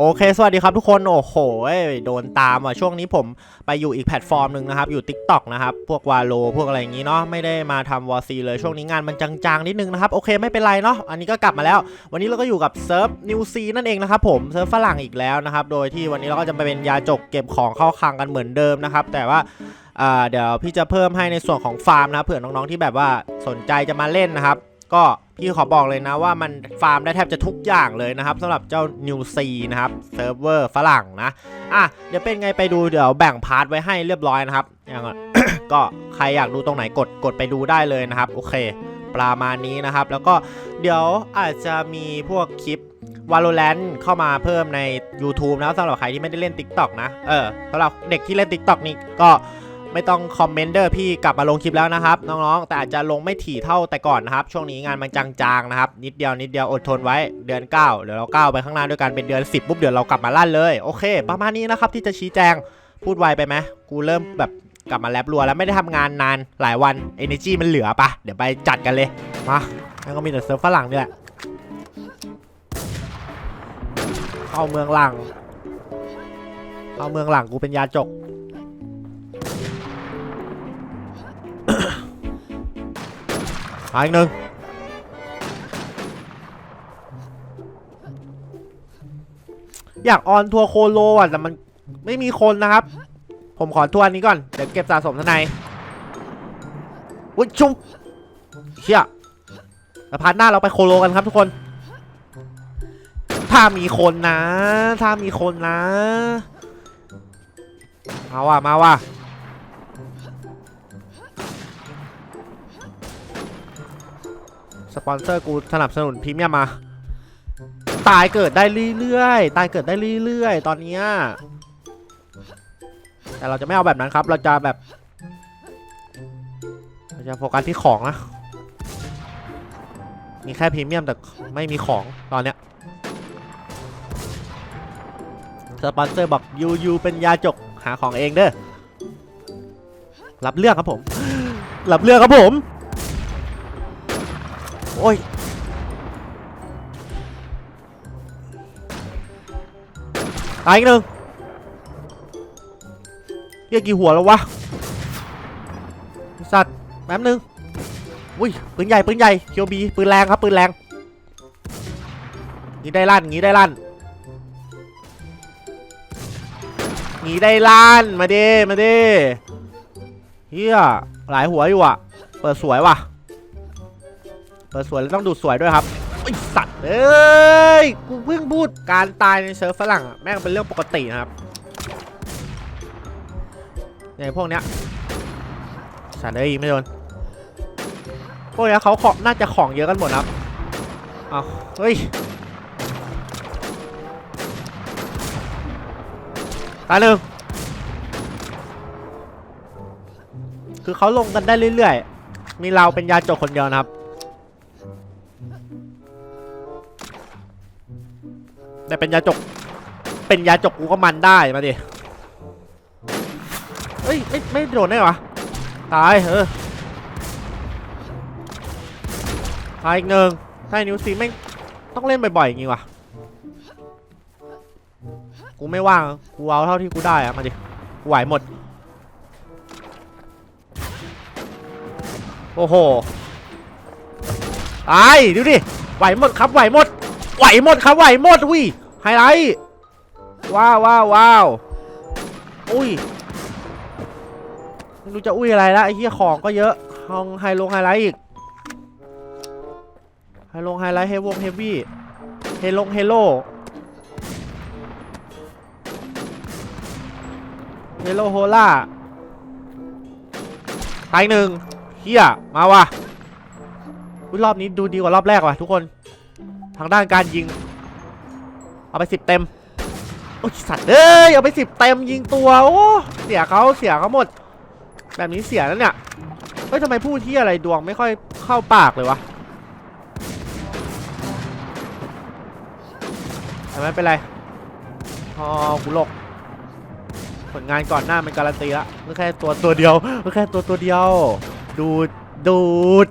โอเค สวัสดีครับทุกคน โอ้โห โดนตามอะ ช่วงนี้ผมไปอยู่อีกแพลตฟอร์มหนึ่งนะครับ อยู่ TikTok นะครับ พวกวาโล พวกอะไรอย่างงี้เนาะ ไม่ได้มาทำวอซีเลย ช่วงนี้งานมันจางๆ นิดนึงนะครับ โอเค ไม่เป็นไรเนาะ อันนี้ก็กลับมาแล้ว วันนี้เราก็อยู่กับเซิร์ฟนิวซีนั่นเองนะครับผม เซิร์ฟฝรั่งอีกแล้วนะครับ โดยที่วันนี้เราก็จะไปเป็นยาจกเก็บของเข้าคลังกันเหมือนเดิมนะครับ แต่ว่าอ่าเดี๋ยวพี่จะเพิ่มให้ในส่วนของฟาร์มนะ เผื่อน้องๆที่แบบว่าสนใจจะมาเล่นนะครับ ก็พี่ขอบอกเลยนะว่ามันฟาร์มได้แทบจะทุกอย่างเลยนะครับสำหรับเจ้า New C นะครับเซิร์ฟเวอร์ฝรั่งนะอะเดี๋ยวเป็นไงไปดูเดี๋ยวแบ่งพาร์ทไว้ให้เรียบร้อยนะครับอย่างก็ใครอยากดูตรงไหนกดกดไปดูได้เลยนะครับ โอเคประมาณนี้นะครับ แล้วก็เดี๋ยวอาจจะมีพวกคลิป Valorant เข้ามาเพิ่มใน YouTube นะสำหรับใครที่ไม่ได้เล่น TikTok นะ เออสำหรับเด็กที่เล่น TikTok นี่ก็ ไม่ต้องคอมเมนต์เดอร์พี่กลับมาลงคลิปแล้วนะครับ น้องๆ แต่อาจจะลงไม่ถี่เท่าแต่ก่อนนะครับ ช่วงนี้งานมันจางๆนะครับ นิดเดียวนิดเดียวอดทนไว้เดือน 9 เดี๋ยวเราก้าวไปข้างหน้าด้วยกันเป็นเดือน 10ปุ๊บเดี๋ยวเรากลับมาลั่นเลยโอเค ประมาณนี้นะครับที่จะชี้แจงพูดไวไปไหมกูเริ่มแบบกลับมาแลบรัวแล้วไม่ได้ทำงานนานหลายวัน Energy มันเหลือปะเดี๋ยวไปจัดกันเลยมาแล้วก็มีแต่เซิร์ฟฝรั่งนี่แหละเข้าเมืองหลังเข้าเมืองหลังกูเป็นยาจก มาอีกหนึ่งอยากออนทัวร์โคโลอะแต่มันไม่มีคนนะครับ ผมขอทัวร์นี้ก่อน เดี๋ยวเก็บสะสมทนายอุ้ยชุบเชี่ยแล้วพาร์ทหน้าเราไปโคโลกันครับทุกคน ถ้ามีคนนะ ถ้ามีคนนะ มาว่ะมาว่ะ สปอนเซอร์กูสนับสนุนพรีเมียมมา ตายเกิดได้เรื่อยๆ ตายเกิดได้เรื่อยๆ ตอนเนี้ยแต่เราจะไม่เอาแบบนั้นครับ เราจะแบบ เราจะโฟกัสที่ของนะ มีแค่พรีเมียมแต่ไม่มีของตอนเนี้ย สปอนเซอร์บอกยูยูเป็นยาจกหาของเองเด้อ รับเรื่องครับผม รับเรื่องครับผม อ้ยตายอีกหนึ่งเรียกกี่หัวแล้ววะสัตว์แป๊บนึงอุ้ยปืนใหญ่ปืนใหญ่เคียวบีปืนแรงครับปืนแรงงี้ได้ลั่นงี้ได้ลั่นงี้ได้ลั่นมาดิมาดิเฮียหลายหัวอยู่อะ เปิดสวยว่ะ เปิดสวยแล้วต้องดูดสวยด้วยครับไอสัตว์เอ้ย กูเพิ่งพูดการตายในเซิร์ฟฝรั่งอะแม่งเป็นเรื่องปกตินะครับเนี่ยพวกเนี้ยสัตว์เอ้ยยิงไม่โดนพวกเนี้ยเขาของน่าจะของเยอะกันหมดครับเอาเฮ้ยตายหนึ่งคือเขาลงกันได้เรื่อยๆ มีเราเป็นยาจกคนเดียวนะครับ แต่เป็นยาจก เป็นยาจกกูก็มันได้มาดิเฮ้ยไม่ไม่โดนได้หรอตายเออตายอีกหนึ่งถ้าไอ้นิวซีไม่งต้องเล่นบ่อยๆอย่างงี้วะกูไม่ว่าง กูเอาเท่าที่กูได้อะมาดิกูไหวหมด โอ้โหตายดูดิไหวหมดครับไหวหมด ไหวหมดครับไหวหมดอุ้ยไฮไลท์ว้าวว้าวว้าวอุ้ยไม่รู้จะอุ้ยอะไรละไอ้เหี้ยของก็เยอะห้องไฮลงไฮไลท์อีกไฮลงไฮไลท์เฮวงเฮฟวี่เฮลงเฮโลเฮโลโฮล่าตายหนึ่งเฮียมาว่ะรอบนี้ดูดีกว่ารอบแรกว่ะทุกคน ทางด้านการยิง เอาไปสิบเต็ม โอ้ยสัตว์เอ้ย เอาไปสิบเต็มยิงตัวโอ้เสียเขาเสียเขาหมด แบบนี้เสียแล้วเนี่ยเฮ้ยทำไมพูดที่อะไรดวงไม่ค่อยเข้าปากเลยวะแต่ไม่เป็นไรพอกูหลกผลงานก่อนหน้ามันการันตีละเมื่แค่ตัวตัวเดียวเมื่แค่ตัวตัวเดียว ดูด ดูด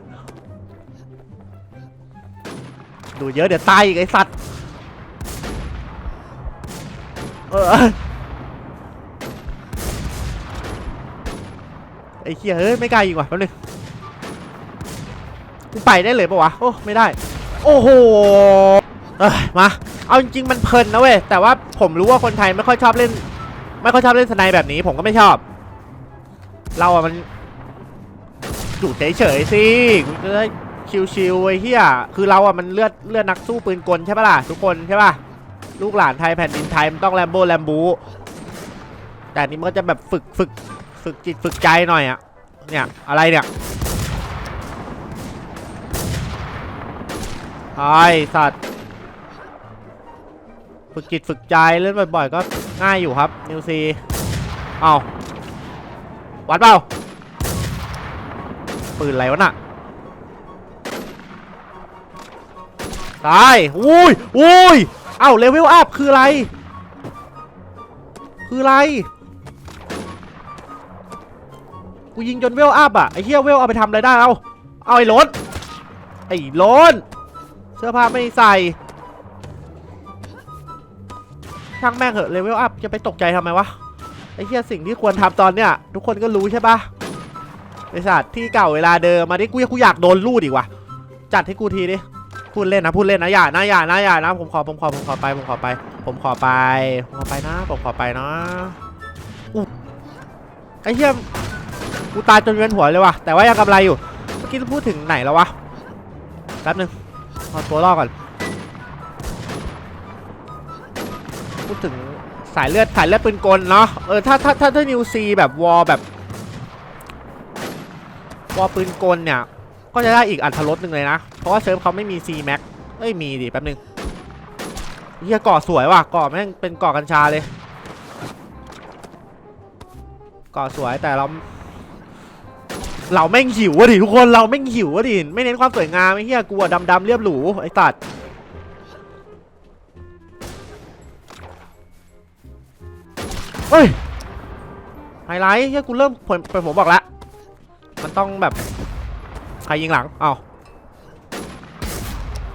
ดูเยอะเดี๋ยวตายอีกไอสัตว์เออไอ้เหี้ยเฮ้ยไม่ไกล้ายิงว่ะแป๊บนึงกูไปได้เลยปะวะ โอ้ ไม่ได้ โอ้โหเอ้มา เอาจริงๆมันเพลินนะเว้ย แต่ว่าผมรู้ว่าคนไทยไม่ค่อยชอบเล่น ไม่ค่อยชอบเล่นสไนแบบนี้ ผมก็ไม่ชอบ เราอะมันอยู่เฉยๆสิกูจะได้ ชิวๆไอ้เหี้ยคือเราอะมันเลือดเลือดนักสู้ปืนกลใช่ปะล่ะทุกคนใช่ปะลูกหลานไทยแผ่นดินไทยมันต้องแลมโบแลมบูแต่นี้มันก็จะแบบฝึกฝึกฝึกจิตฝึกใจหน่อยอะเนี่ยอะไรเนี่ยไอ้สัตว์ฝึกจิตฝึกใจเล่นบ่อยๆก็ง่ายอยู่ครับนิวซีเอาวัดเปล่าปืนอะไรวะน่ะ ตายอุ้ยอุ้ยเอ้าเลเวลอัพคืออะไร คืออะไร กูยิงจนเวลอัพอะไอ้เหี้ยเวลเอาไปทำอะไรได้เอาเอาไอ้โล้นไอ้โล้นเสื้อผ้าไม่ใส่ช่างแม่งเหอะเลเวลอัพจะไปตกใจทำไมวะไอ้เหี้ยสิ่งที่ควรทำตอนเนี้ยทุกคนก็รู้ใช่ปะไอ้สัตว์ที่เก่าเวลาเดิมมาดิกูกูอยากโดนลูดอีกว่ะจัดให้กูทีดิ พูดเล่นนะพูดเล่นนะอย่านะอย่านะอย่านะผมขอผมขอผมขอไปผมขอไป ผมขอไปผมขอไปนะผมขอไปนะอู้ไอ้เหี้ยกูตายจนเวียนหัวเลยว่ะแต่ว่ายังกำไรอยู่เมื่อกี้พูดถึงไหนแล้ววะแป๊บนึงเอาตัวรอดก่อนพูดถึงสายเลือดสายเลือดปืนกลเนาะเออถ้าถ้าถ้าถ้านิวซีแบบวอลแบบวอลปืนกลเนี่ย ก็จะได้อีกอัตรสหนึ่งเลยนะ เพราะว่าเซิร์ฟเขาไม่มี C Max เอ้ยมีดิแป๊บนึงเฮียเกาะสวยว่ะเกาะแม่งเป็นเกาะกัญชาเลยเกาะสวยแต่เราเราแม่งหิวอะดิทุกคนเราแม่งหิวอะดิไม่เน้นความสวยงามไอ้เฮียกูอะดำดำๆเรียบหรูไอ้ตัดเฮ้ยไฮไลท์เฮียกูเริ่มผมผมบอกแล้วมันต้องแบบ ใครยิงหลังเอา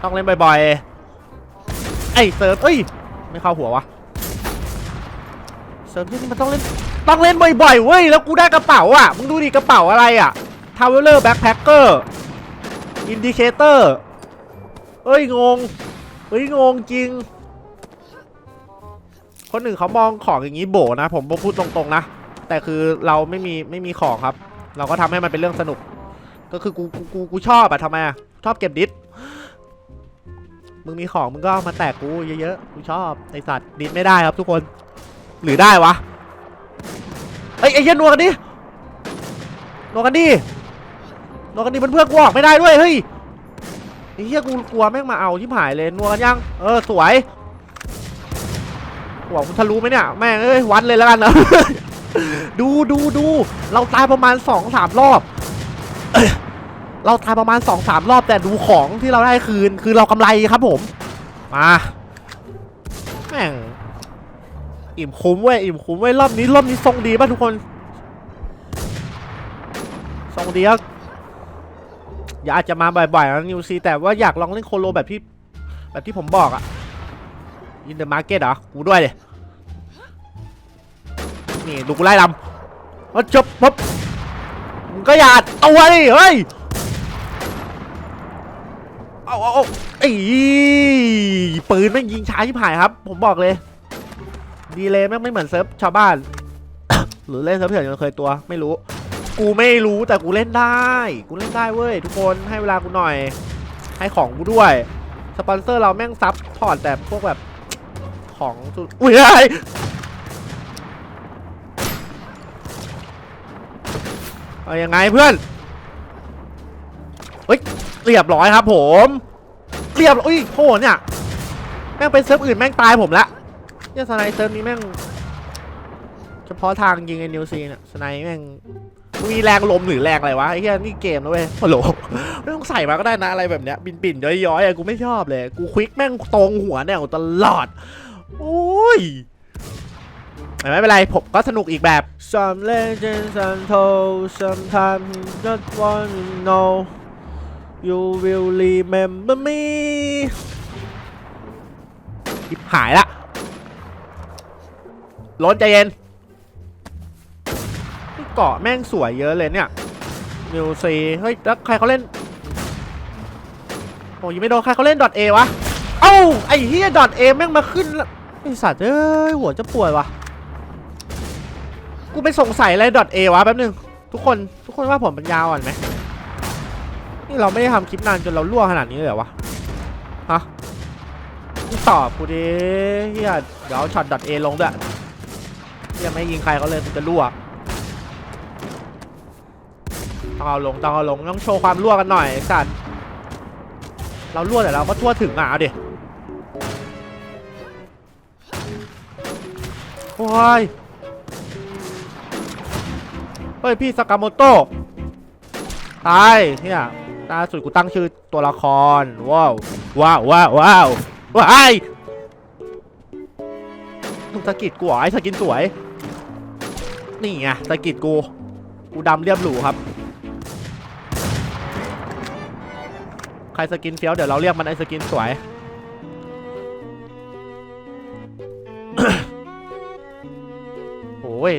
ต้องเล่นบ่อยๆไอ้เซิร์ฟเอ้ยไม่เข้าหัววะเซิร์ฟที่นี่มันต้องเล่นต้องเล่นบ่อยๆเว้ยแล้วกูได้กระเป๋าอะมึงดูดิกระเป๋าอะไรอะทาวเวลเลอร์แบ็คแพคเกอร์อินดิเคเตอร์เอ้ยงงเฮ้ยงงจริง คนหนึ่งเขามองของอย่างนี้โบนะ ผมพูดตรงๆนะ แต่คือเราไม่มีไม่มีของครับ เราก็ทำให้มันเป็นเรื่องสนุก ก็คือกูกูกูกูชอบอะทำไมอะชอบเก็บดิสมึงมีของมึงก็มาแตกกูเยอะๆกูชอบไอสัตว์ดิสไม่ได้ครับทุกคน หรือได้วะเอ้ไอ้เหี้ยนัวกันดินัวกันดินัวกันดิเพื่อนกูออกไม่ได้ด้วยเฮ้ยไอ้เหี้ยกูกลัวแม่งมาเอาที่หายเลยนัวกันยังเออสวยหวังกูทะลุไหมเนี่ยแม่งเอ้ยวัดเลยแล้วกันนะดูดูดูเราตายประมาณสองสามรอบ เราตายประมาณ2อสามรอบแต่ดูของที่เราได้คืน คือเรากำไรครับผม มาแม่งอิ่มคุ้มเว้ยอิ่มคุ้มเว้ยรอบนี้รอบนี้ทรงดีป่ะทุกคนทรงดีครับอย่าอาจจะมาบ่อยๆนะนิวซีแต่ว่าอยากลองเล่นโคโลแบบที่แบบที่ผมบอกอะอินเดอะมาร์เก็ตเหรอกูด้วยเลยนี่ดูกูไล่ลำเอาจบปุ๊บ ก็อย่าตัวดิเฮ้ยเอาเอาเอาไอ้ปืนแม่งยิงช้าชิบหายครับ ผมบอกเลยดีเลยแม่งไม่เหมือนเซิร์ฟชาวบ้าน หรือเล่นเซิร์ฟเถื่อนจนเคยตัวไม่รู้ กูไม่รู้แต่กูเล่นได้ กูเล่นได้เว้ยทุกคนให้เวลากูหน่อย ให้ของกูด้วยสปอนเซอร์เราแม่งซับพอร์ตแต่พวกแบบของอุ้ยไอ้ เอายังไงเพื่อนเฮ้ยเรียบร้อยครับ ผมเรียบอุ้ยโหเนี่ยแม่งเป็นเซิร์ฟอื่นแม่งตายผมละเนี่ยสไนเซิร์ฟนี้แม่งเฉพาะทางยิงไอ้นิวซีเนี่ยสไนแม่งมีแรงลมหรือแรงอะไรวะไอ้เหี้ยนี่เกมนะเว้ยฮัลโหลไม่ต้องใส่มาก็ได้นะอะไรแบบเนี้ยบินปิ่นย้อยๆอะกูไม่ชอบเลย กูควิกแม่งตรงหัวแนวตลอด โอ้ย แต่ไม่เป็นไรผมก็สนุกอีกแบบ Some legends untold sometimes you just want to know you will remember me อิบหายละรถใจเย็นนี่เกาะแม่งสวยเยอะเลยเนี่ยมิวซีเฮ้ย แล้วใครเขาเล่นโอ้ยังไม่โดนใครเขาเล่นดอทเอวะ เอ้า ไอ้เฮียดอทเอแม่งมาขึ้นแล้วไอสัตว์เอ้ย หัวจะปวดวะ กูไปสงสัยอะไรดอทเอวะแป๊บนึง ทุกคนทุกคนว่าผมปัญญาอ่อนไหมนี่เราไม่ได้ทำคลิปนานจนเรารั่วขนาดนี้เลยเหรอวะฮะตอบกูดิเฮียเดี๋ยวเอาช็อตดอทเอลงด้วยเฮียไม่ยิงใครเขาเลยกูจะรั่วต้องเอาลงต้องเอาลงต้องโชว์ความรั่วกันหน่อยไอ้สัตว์เรารั่วแต่เราก็ทั่วถึงอะเอาดิโอ้ย เฮ้ยพี่สากาโมโตตายเนี่ยล่าสุดกูตั้งชื่อตัวละคร ว้าวว้าวว้าวว้าวว้ายมึงสกิดกูเหรอไอ้สกินสวย นี่ไงสกิดกู กูดำเรียบหรูครับ ใครสกินเฟี้ยวเดี๋ยวเราเรียกมันไอ้สกินสวยโอ้ย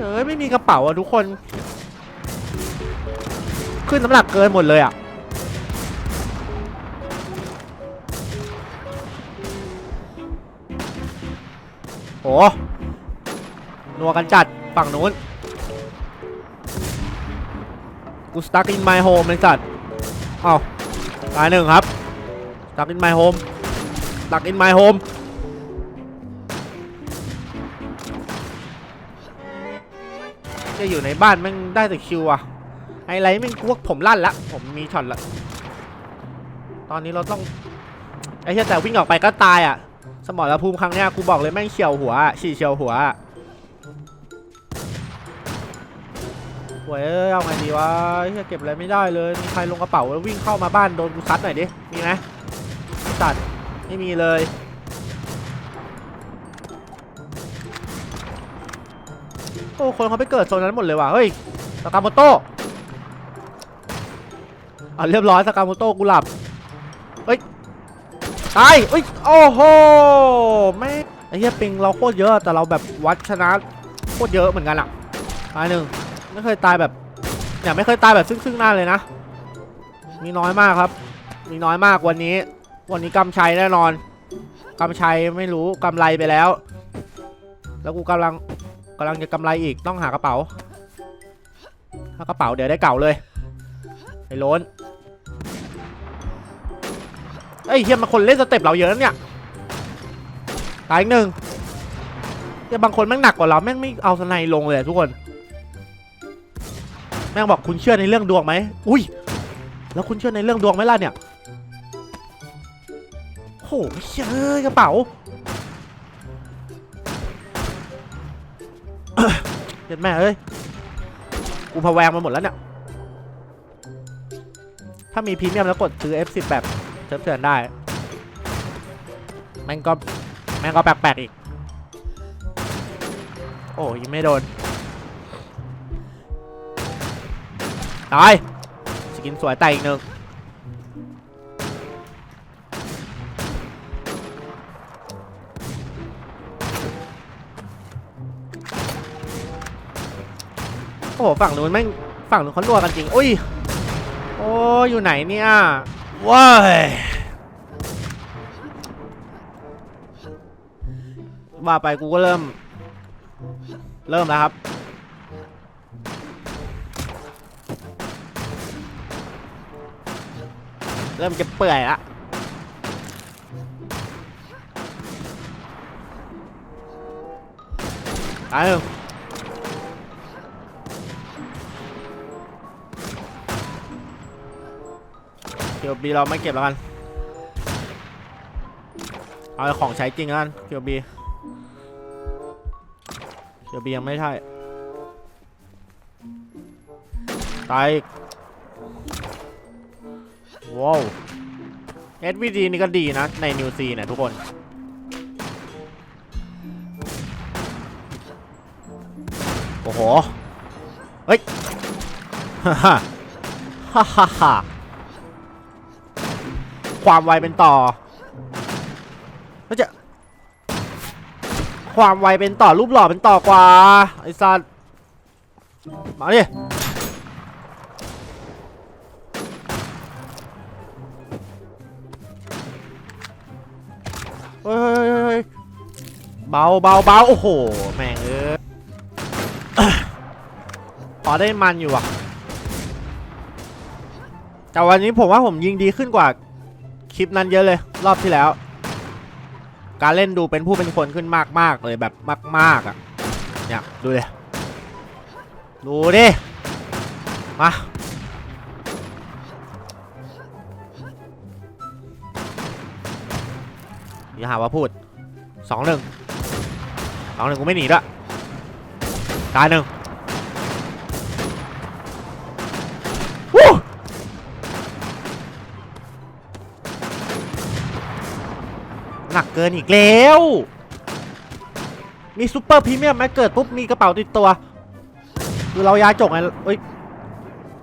เอ้ยไม่มีกระเป๋าอะทุกคน ขึ้นน้ำหนักเกินหมดเลยอะโอ้นัวกันจัดฝั่งนู้นกูสตั๊กอินไมโฮมเลยสัตว์เอ้าตายหนึ่งครับสตั๊กอินไมโฮมสตั๊กอินไมโฮม จะอยู่ในบ้านแม่งได้แต่คิวอะไฮไลท์แม่งพวกผมลั่นละ ผมมีช็อตละ ตอนนี้เราต้องไอ้เหี้ยแต่วิ่งออกไปก็ตายอะสมรภูมิครั้งเนี้ยกูบอกเลยแม่งเฉียวหัวฉี่เฉียวหัวหวยเอ้ยเอาไงดีวะเฮียเก็บอะไรไม่ได้เลยมีใครลงกระเป๋าแล้ววิ่งเข้ามาบ้านโดนกูซัดหน่อยดิ มีไหมตัดไม่มีเลย โอ้คนเขาไปเกิดโซนนั้นหมดเลยว่ะเฮ้ยสกามโตอะเรียบร้อยสกามโตกูหลับเฮ้ยตายเฮ้ยโอ้โหไม่ไอ้เหี้ยปิงเราโคตรเยอะแต่เราแบบวัดชนะโคตรเยอะเหมือนกันอะตายหนึ่งไม่เคยตายแบบเนี่ยไม่เคยตายแบบซึ่งซึ่งหน้าเลยนะมีน้อยมากครับ มีน้อยมากวันนี้ วันนี้กำชัยแน่นอนกำชัยไม่รู้กำไรไปแล้ว แล้วกูกำลัง กำลังจะกำไรอีกต้องหากระเป๋าถ้ากระเป๋าเดี๋ยวได้เก่าเลยไอ้โล้นเอ้ยเฮียมันคนเล่นสเต็ปเราเยอะนะเนี่ยตายอีกหนึ่งเฮียบางคนแม่งหนักกว่าเราแม่งไม่เอาสไนลงเลยทุกคน แม่งบอกคุณเชื่อในเรื่องดวงไหมอุ้ยแล้วคุณเชื่อในเรื่องดวงไหมล่ะเนี่ยโหเชื่อกระเป๋า เด็ดแม่เอ้ย กูพะแวงมาหมดแล้วเนี่ย ถ้ามีพรีเมียมแล้วกดซื้อ F10 แบบเถื่อนได้ แม่งก็ แม่งก็แปลกๆอีก โอ้ยไม่โดน ตาย สกินสวยแต่อีกหนึ่ง โอ้โหฝั่งนู้นแม่งฝั่งนู้นเขารัวกันจริง อุ้ย โอ้ยอยู่ไหนเนี่ยว้ายว่าไปกูก็เริ่ม เริ่มแล้วครับ เริ่มจะเปื่อยละตายหนึ่ง เกียวบีเราไม่เก็บแล้วกัน เอาของใช้จริงแล้วกันเกียวบีเกียวบียังไม่ใช่ ตายอีกว้าว SVD นี่ก็ดีนะ ในนิวซีเนี่ยทุกคนโอ้โห เฮ้ย ฮ่าฮ่าฮ่าฮ่า ความไวเป็นต่อแล้วจะ ความไวเป็นต่อรูปหล่อเป็นต่อกว่าไอ้สัสมาดิเฮ้ยเฮ้ยเฮ้ยเฮ้ยเบาเบาเบาโอ้โห แม่งเออพอได้มันอยู่อะแต่วันนี้ผมว่าผมยิงดีขึ้นกว่า คลิปนั้นเยอะเลย รอบที่แล้ว การเล่นดูเป็นผู้เป็นคนขึ้นมากๆเลยแบบมาก ๆอะเนี่ยดูดิดูดิมาอย่าหาว่าพูดสองหนึ่งสองหนึ่งกูไม่หนีด้วยตายหนึ่ง หักเกินอีกแล้ว มีซูเปอร์พรีเมียมแม้เกิดปุ๊บมีกระเป๋าติดตัว คือเรายาจกไงเอ้ย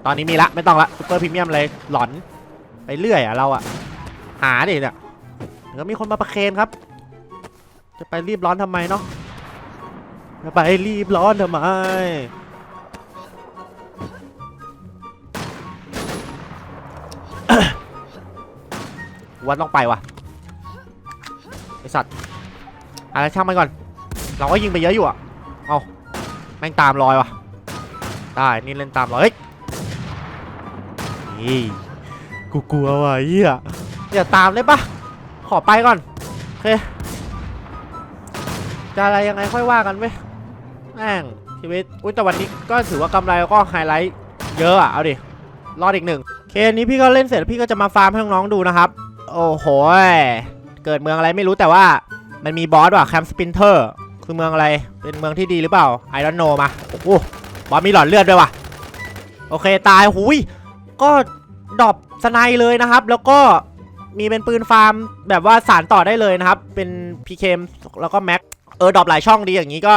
ตอนนี้มีละไม่ต้องละซูเปอร์พรีเมียมเลยหลอน ไปเรื่อยอะเราอะหาดิเนี่ยเดี๋ยวมีคนมาประเคนครับ จะไปรีบร้อนทำไมเนาะจะไปรีบร้อนทำไมวันต้องไปว่ะ สัตว์อะไรช่างมันก่อน เราก็ยิงไปเยอะอยู่อะ เอาแม่งตามรอยว่ะ ได้นี่เล่นตามรอยเฮ้ยนี่กูกลัวว่ะเฮียอย่าตามได้ปะขอไปก่อนโอเคจะอะไรยังไงค่อยว่ากันเว้ยแม่งชีวิตอุ้ยแต่วันนี้ก็ถือว่ากำไรแล้วก็ไฮไลท์เยอะอะเอาดิ รอดอีกหนึ่ง เคอันนี้พี่ก็เล่นเสร็จแล้วพี่ก็จะมาฟาร์มให้น้องๆดูนะครับ โอ้โห เกิดเมืองอะไรไม่รู้แต่ว่ามันมีบอสว่ะแคมป์สปินเตอร์คือเมืองอะไรเป็นเมืองที่ดีหรือเปล่าไอรอนโนมาโอ้โหบอสมีหลอดเลือดด้วยว่ะโอเคตายหุยก็ดรอปสไนเลยนะครับ แล้วก็มีเป็นปืนฟาร์มแบบว่าสารต่อได้เลยนะครับ เป็น PK แล้วก็แม็กเออดรอปหลายช่องดีอย่างนี้ก็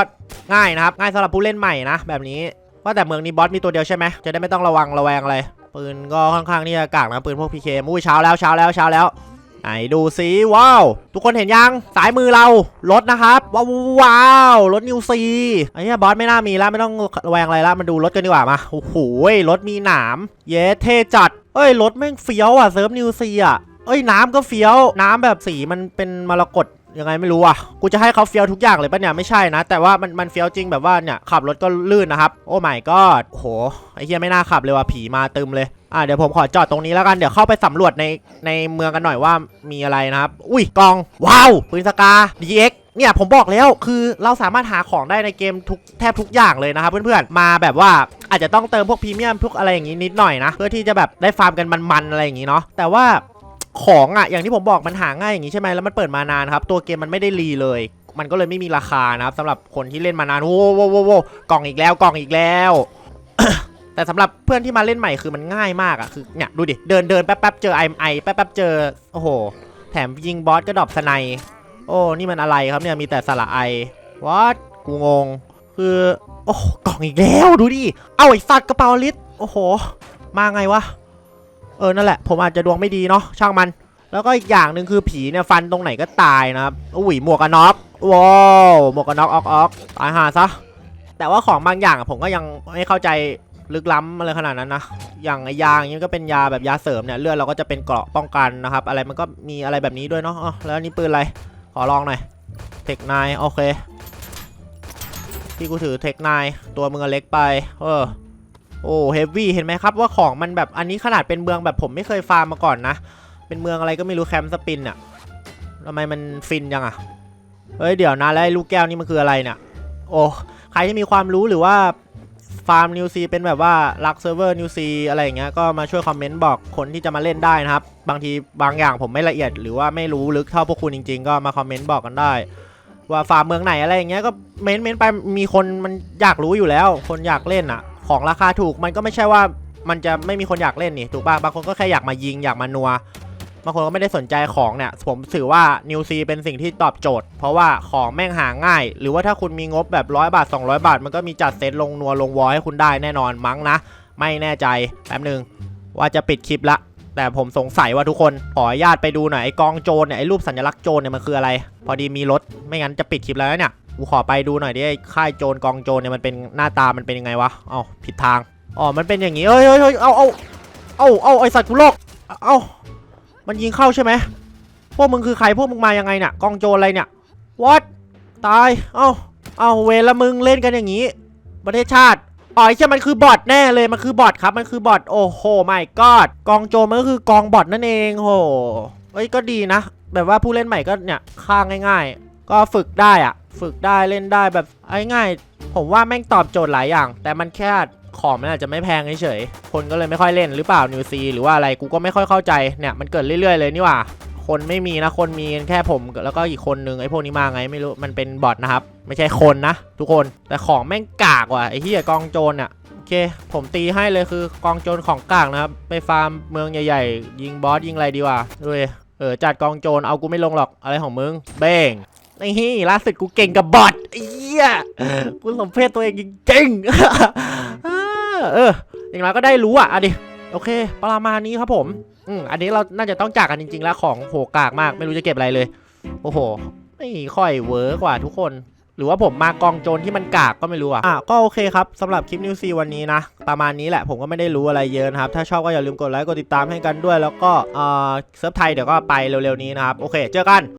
ง่ายนะครับ ง่ายสำหรับผู้เล่นใหม่นะแบบนี้ว่าแต่เมืองนี้บอสมีตัวเดียวใช่ไหมจะได้ไม่ต้องระวังระแวงอะไรปืนก็ค่อนข้างที่จะกากนะปืนพวก PK มุ้ยเช้าแล้วเช้าแล้วเช้าแล้ว ไหนดูสิว้าว ทุกคนเห็นยังสายมือเรารถนะครับว้าวว้าวรถนิวซีไอ้เนี้ยบอสไม่น่ามีแล้วไม่ต้องระแวงอะไรแล้วมาดูรถกันดีกว่ามาโอ้โหรถมีหนาม เย้เท่จัดเอ้ยรถแม่งเฟี้ยวอะเซิร์ฟนิวซีอะเอ้ยน้ำก็เฟี้ยวน้ำแบบสีมันเป็นมรกตยังไงไม่รู้อะ กูจะให้เขาเฟี้ยวทุกอย่างเลยปะเนี่ย ไม่ใช่นะ แต่ว่ามันมันเฟี้ยวจริงแบบว่าเนี่ย ขับรถก็ลื่นนะครับ โอ้ my god โอ้โห ไอ้เหี้ยไม่น่าขับเลยว่ะ ผีมาตึมเลย อะเดี๋ยวผมขอจอดตรงนี้แล้วกัน เดี๋ยวเข้าไปสำรวจในในเมืองกันหน่อยว่ามีอะไรนะครับ อุ้ยกอง ว้าวปืนสกา DX เนี่ยผมบอกแล้วคือเราสามารถหาของได้ในเกมทุกแทบทุกอย่างเลยนะครับเพื่อนๆมาแบบว่าอาจจะต้องเติมพวกพรีเมียมพวกอะไรอย่างงี้นิดหน่อยนะ เพื่อที่จะแบบได้ฟาร์มกันมันๆอะไรอย่างงี้เนาะแต่ว่าของอะอย่างที่ผมบอกมันหาง่ายอย่างนี้ใช่ไหมแล้วมันเปิดมานานครับ ตัวเกมมันไม่ได้รีเลย มันก็เลยไม่มีราคานะครับสำหรับคนที่เล่นมานานโวโว้โว้โว้กล่องอีกแล้วกล่องอีกแล้ว แต่สำหรับเพื่อนที่มาเล่นใหม่คือมันง่ายมากอะคือเนี่ยดูดิเดินเดินแป๊บแป๊บเจอไอไอแป๊บแป๊บเจอโอ้โห แถมยิงบอสก็ดรอปสไนโอ้นี่มันอะไรครับเนี่ยมีแต่สระไอวัดกูงง คือโอ้กล่องอีกแล้วดูดิเอาไอสัตว์กระเป๋าลิตโอ้โห มาไงวะเออนั่นแหละ ผมอาจจะดวงไม่ดีเนาะช่างมัน แล้วก็อีกอย่างหนึ่งคือผีเนี่ยฟันตรงไหนก็ตายนะครับอุ้ยหมวกกันน็อกว้าวหมวกกันน็อกออกออกตายหาซะแต่ว่าของบางอย่างผมก็ยังไม่เข้าใจ ลึกล้ำอะไรขนาดนั้นนะ อย่างไอยาอย่างนี้ก็เป็นยาแบบยาเสริมเนี่ยเลือดเราก็จะเป็นเกราะป้องกันนะครับ อะไรมันก็มีอะไรแบบนี้ด้วยเนาะอ๋อแล้วนี่ปืนอะไร ขอลองหน่อย เทคนายโอเคพี่กูถือเทคนายตัวมึงอเล็กไป เออ โอ้เฮฟวี่เห็นไหมครับว่าของมันแบบอันนี้ขนาดเป็นเมืองแบบผมไม่เคยฟาร์มมาก่อนนะ เป็นเมืองอะไรก็ไม่รู้แคมป์สปินอะทำไมมันฟินจังอะเฮ้ยเดี๋ยวนะแล้วลูกแก้วนี่มันคืออะไรเนี่ยโอ้ใครที่มีความรู้หรือว่า ฟาร์มนิวซีเป็นแบบว่ารักเซิร์ฟเวอร์นิวซีอะไรอย่างเงี้ยก็มาช่วยคอมเมนต์บอกคนที่จะมาเล่นได้นะครับ บางทีบางอย่างผมไม่ละเอียดหรือว่าไม่รู้ลึกเท่าพวกคุณจริง ๆ ก็มาคอมเมนต์บอกกันได้ ว่าฟาร์มเมืองไหนอะไรอย่างเงี้ยก็เม้นต์เม้นต์ไปมีคนมันอยากรู้อยู่แล้ว คนอยากเล่นอะ ของราคาถูกมันก็ไม่ใช่ว่ามันจะไม่มีคนอยากเล่นนี่ถูกป่ะบางคนก็แค่อยากมายิงอยากมานัว บางคนก็ไม่ได้สนใจของเนี่ยผมถือว่านิวซีเป็นสิ่งที่ตอบโจทย์ เพราะว่าของแม่งหาง่าย หรือว่าถ้าคุณมีงบแบบร้อยบาท 200 บาท มันก็มีจัดเซตลงนัวลงวอให้คุณได้แน่นอนมั้งนะ ไม่แน่ใจแป๊บหนึ่งว่าจะปิดคลิปละ แต่ผมสงสัยว่าทุกคนขออนุญาตไปดูหน่อยไอ้กองโจรเนี่ยไอ้รูปสัญลักษณ์โจรเนี่ยมันคืออะไร พอดีมีรถไม่งั้นจะปิดคลิปแล้วเนี่ยกูขอไปดูหน่อยดิไอ้ค่ายโจรกองโจรเนี่ยมันเป็นหน้าตามันเป็นยังไงวะเอ้าผิดทางอ๋อมันเป็นอย่างงี้เอ้ยเอ้ยเอ้ยเอาเอาเอาเอาไอสัตว์กูโลกเอา มันยิงเข้าใช่ไหมพวกมึงคือใครพวกมึงมายังไงเนี่ยกองโจรอะไรเนี่ย what ตาย เอ้า เอาเวละมึงเล่นกันอย่างงี้ ประเทศชาติอ๋อไอ้เชี่ยมันคือบอทแน่เลย มันคือบอทครับ มันคือบอท โอ้โหไม่กอดกองโจรมันก็คือกองบอทนั่นเองโหเอ้ย ก็ดีนะ แบบว่าผู้เล่นใหม่ก็เนี่ยฆ่าง่าย ๆ ก็ฝึกได้อะฝึกได้เล่นได้แบบเอาง่ายๆผมว่าแม่งตอบโจทย์หลายอย่าง แต่มันแค่ ของมันอาจจะไม่แพงเฉยๆคนก็เลยไม่ค่อยเล่นหรือเปล่านิวซีหรือว่าอะไรกูก็ไม่ค่อยเข้าใจเนี่ยมันเกิดเรื่อยๆเลยนี่หว่า คนไม่มีนะคนมีแค่ผมแล้วก็อีกคนนึงไอ้พวกนี้มาไงไม่รู้มันเป็นบอทนะครับ ไม่ใช่คนนะ ทุกคนแต่ของแม่งกากว่ะไอ้เหี้ยกองโจรอะโอเค ผมตีให้เลยคือกองโจรของกลางนะครับ ไปฟาร์มเมืองใหญ่ๆ ยิงบอสยิงอะไรดีวะดูดิเออจัดกองโจรเอากูไม่ลงหรอกอะไรของมึง เบ้งนี่ล่าสุดกูเก่งกับบอทไอ้เหี้ยกูสมเพศตัวเองจริงๆ เอออย่างไรก็ได้รู้อะอะดิโอเค ประมาณนี้ครับผมอืมอันนี้เราน่าจะต้องจากกันจริง ๆ แล้วของโหกากมากไม่รู้จะเก็บอะไรเลย โอ้โหไม่ค่อยเวิร์กกว่าทุกคนหรือว่าผมมากองโจรที่มันกากก็ไม่รู้อะอะก็โอเคครับสำหรับคลิปนิวซีวันนี้นะ ประมาณนี้แหละผมก็ไม่ได้รู้อะไรเยอะนะครับ ถ้าชอบก็อย่าลืมกดไลค์กดติดตามให้กันด้วย แล้วก็เอ่อเซิร์ฟไทยเดี๋ยวก็ไปเร็วๆนี้นะครับ โอเค เจอกัน